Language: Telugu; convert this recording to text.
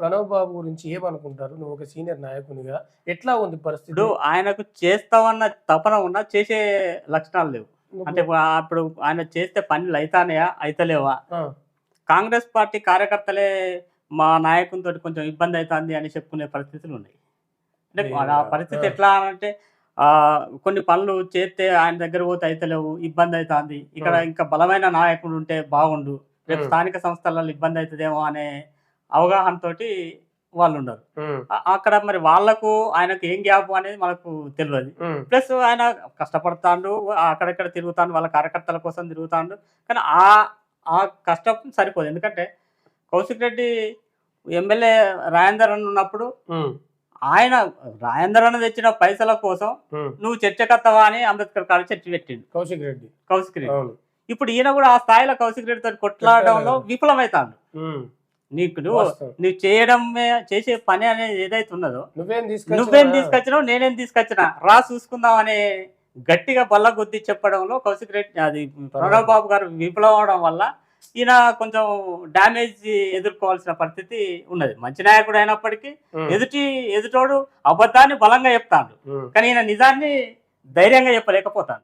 ప్రణవ్ బాబు గురించి ఏమనుకుంటారు నువ్వు ఒక సీనియర్ నాయకునిగా ఎట్లా ఉంది పరిస్థితి ఇప్పుడు ఆయనకు చేస్తామన్న తపన ఉన్నా చేసే లక్షణాలు లేవు అంటే ఇప్పుడు ఆయన చేస్తే పనులు అవుతానయా అయితలేవా కాంగ్రెస్ పార్టీ కార్యకర్తలే మా నాయకునితో కొంచెం ఇబ్బంది అవుతుంది అని చెప్పుకునే పరిస్థితులు ఉన్నాయి అంటే. ఆ పరిస్థితి. ఎట్లా అంటే ఆ కొన్ని పనులు చేస్తే ఆయన దగ్గర పోతే అయితలేవు ఇబ్బంది అవుతుంది ఇక్కడ. ఇంకా బలమైన నాయకుడు ఉంటే బాగుండు రేపు. స్థానిక సంస్థలలో ఇబ్బంది అవుతుందేమో అనే అవగాహనతోటి వాళ్ళు ఆ- అక్కడ మరి వాళ్ళకు ఆయనకు ఏం గ్యాప్ అనేది మనకు తెలియదు ప్లస్ ఆయన కష్టపడతాడు అక్కడక్కడ తిరుగుతాడు వాళ్ళ కార్యకర్తల కోసం తిరుగుతాడు. కానీ ఆ ఆ కష్టం సరిపోదు. ఎందుకంటే కౌశిక్ రెడ్డి ఎమ్మెల్యే రాజేందర్ అన్న ఉన్నప్పుడు ఆయన రాజేందర్ అన్న తెచ్చిన పైసల కోసం. నువ్వు చర్చకత్తవా అని అంబేద్కర్ కాడ చర్చ పెట్టిండు. కౌశిక్ రెడ్డి. కౌశిక్ రెడ్డి. ఇప్పుడు ఈయన కూడా ఆ స్థాయిలో కౌశిక్ రెడ్డితో కొట్లాడడంలో విఫలమవుతాడు నీకు నువ్వు చేయడమే చేసే పని అనేది ఏదైతే ఉన్నదో నువ్వేం తీసుకొచ్చినా- నువ్వేం తీసుకొచ్చినావు నేనేం తీసుకొచ్చినా. రా చూసుకుందాం అనే గట్టిగా బల్ల కొద్ది చెప్పడంలో కౌశిక్ రెడ్డి అది ప్రణవ్ బాబు గారు విఫలం అవడం వల్ల ఈయన కొంచెం డ్యామేజ్ ఎదుర్కోవాల్సిన పరిస్థితి ఉన్నది. మంచి నాయకుడు అయినప్పటికీ ఎదుటి ఎదుటోడు అబద్ధాన్ని బలంగా చెప్తాడు. కానీ ఈయన నిజాన్ని ధైర్యంగా చెప్పలేకపోతాడు.